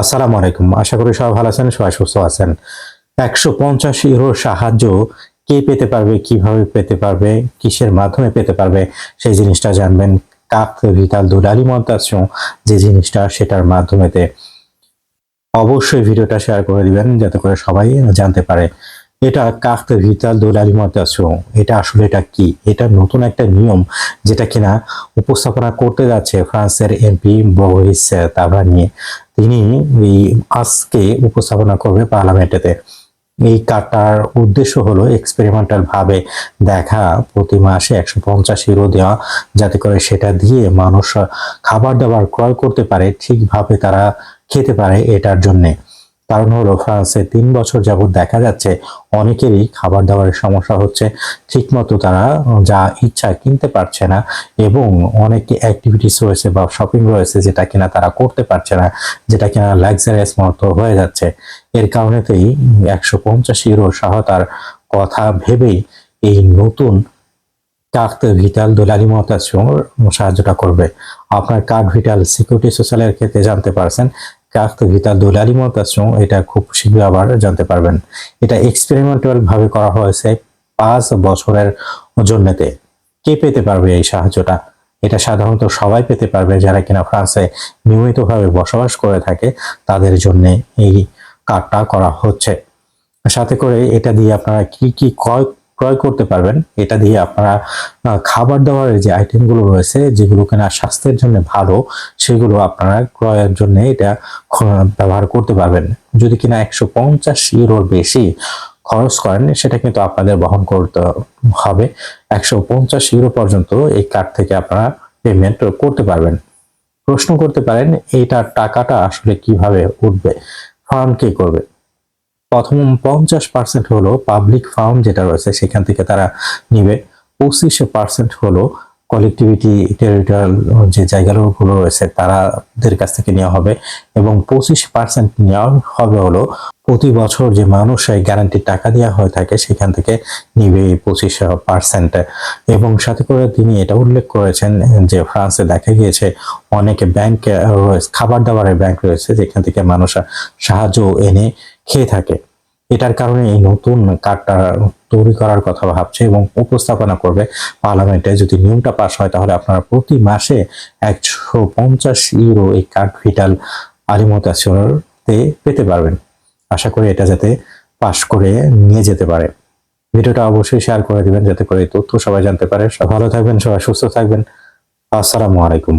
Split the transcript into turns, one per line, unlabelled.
আসসালামু আলাইকুম। আশা করি সবাই ভালো আছেন, সবাই সুস্থ আছেন। একশো পঞ্চাশ ইউরোর সাহায্য কে পেতে পারবে, কীভাবে পেতে পারবে, কিসের মাধ্যমে পেতে পারবে, সেই জিনিসটা জানবেন। কাক, ভিতাল দুলালি মন্তাসিও যে জিনিসটা সেটার মাধ্যমেতে অবশ্যই ভিডিওটা শেয়ার করে দিবেন, যাতে করে সবাই জানতে পারে। এটা কাক ভিতাল দুলালি মন্তাসিও এটা আসলে এটা কি? এটা নতুন একটা নিয়ম যেটা কিনা উপস্থাপনা করতে যাচ্ছে ফ্রান্সের এমপি বরিস তাভা নিয়ে তিনি এই আজকে উপস্থাপনা করবে পার্লামেন্টেতে। এই কাটার উদ্দেশ্য হলো এক্সপেরিমেন্টাল ভাবে দেখা, প্রতি মাসে একশো পঞ্চাশ ইউরো দেওয়া, যাতে করে সেটা দিয়ে মানুষ খাবার দাবার ক্রয় করতে পারে, ঠিকভাবে তারা খেতে পারে এটার জন্যে। কারণ হলো ফ্রান্সে তিন বছর যাবত দেখা যাচ্ছে অনেকেরই খাবার দাবারের সমস্যা হচ্ছে। ঠিকমতো তারা যা ইচ্ছা কিনতে পারছে না এবং অনেক অ্যাক্টিভিটিস রয়েছে বা শপিং রয়েছে যেটা কিনা তারা করতে পারছে না, যেটা কিনা লাক্সারিয়াস মতো হয়ে যাচ্ছে। এর কারণেতেই একশো পঞ্চাশ ইউরো সহায়তার কথা ভেবেই এই নতুন কার্ড ভিটাল দোলালি মতাসিও সাহায্যটা করবে। আপনার কার্ড ভিটাল সিকিউরিটি সোশ্যালের ক্ষেত্রে জানতে পারছেন। কার্ড ভিটাল দোলালি মতাসিও এটা খুব শীঘ্রই আবার জানতে পারবেন। এটা এক্সপেরিমেন্টাল ভাবে করা হয়েছে পাঁচ বছরের জন্যতে। কে পেতে পারবে এই সাহায্যটা? এটা সাধারণত সবাই পেতে পারবে যারা কিনা ফ্রান্সে নিয়মিতভাবে বসবাস করে থাকে, তাদের জন্য এই কার্ডটা করা হচ্ছে। সাথে করে এটা দিয়ে আপনারা কি কি ক্রয় ক্রয় করতে পারবেন, এটা দিয়ে আপনারা খাবার দাবারের যে আইটেমগুলো রয়েছে, যেগুলো কিনা স্বাস্থ্যের জন্য ভালো, সেগুলো আপনারা ক্রয়ের জন্য এটা ব্যবহার করতে পারবেন। যদি কিনা একশো পঞ্চাশ ইউরোর বেশি খরচ করেন, সেটা কিন্তু আপনাদের বহন করতে হবে। একশো পঞ্চাশ ইউরো পর্যন্ত এই কার্ড থেকে আপনারা পেমেন্ট করতে পারবেন। প্রশ্ন করতে পারেন, এইটার টাকাটা আসলে কীভাবে উঠবে ফার্ম কে করবে? প্রথম পঞ্চাশ পার্সেন্ট হলো পাবলিক ফার্ম যেটা রয়েছে, সেখান থেকে তারা নিবে। পঁচিশ পার্সেন্ট হলো কলেকটিভিটি টেরিটোরিয়াল যে জায়গাগুলো রয়েছে, তারাদের কাছ থেকে নেওয়া হবে। এবং পঁচিশ পার্সেন্ট নেওয়া হবে হলো প্রতি বছর যে মানুষ এই গ্যারান্টি টাকা দেওয়া হয়ে থাকে, সেখান থেকে নিবে পঁচিশ পার্সেন্ট এবং সাথে করে তিনি এটা উল্লেখ করেছেন যে ফ্রান্সে দেখা গিয়েছে অনেক ব্যাংক রয়েছে, খাবার দাবারের ব্যাংক রয়েছে, যেখান থেকে মানুষ সাহায্য এনে খেয়ে থাকে। এটার কারণে এই নতুন কার্ডটা তৈরি করার কথা ভাবছে এবং উপস্থাপনা করবে পার্লামেন্টে। যদি নিয়মটা পাশ হয়, তাহলে আপনারা প্রতি মাসে একশো পঞ্চাশ ইউরো এই কার্ড ভিটাল আলিমতাসতে পেতে পারবেন। আশা করি এটা যাতে পাশ করে নিয়ে যেতে পারে। ভিডিওটা অবশ্যই শেয়ার করে দিবেন যাতে করে তথ্য সবাই জানতে পারে। ভালো থাকবেন, সবাই সুস্থ থাকবেন। আসসালামু আলাইকুম।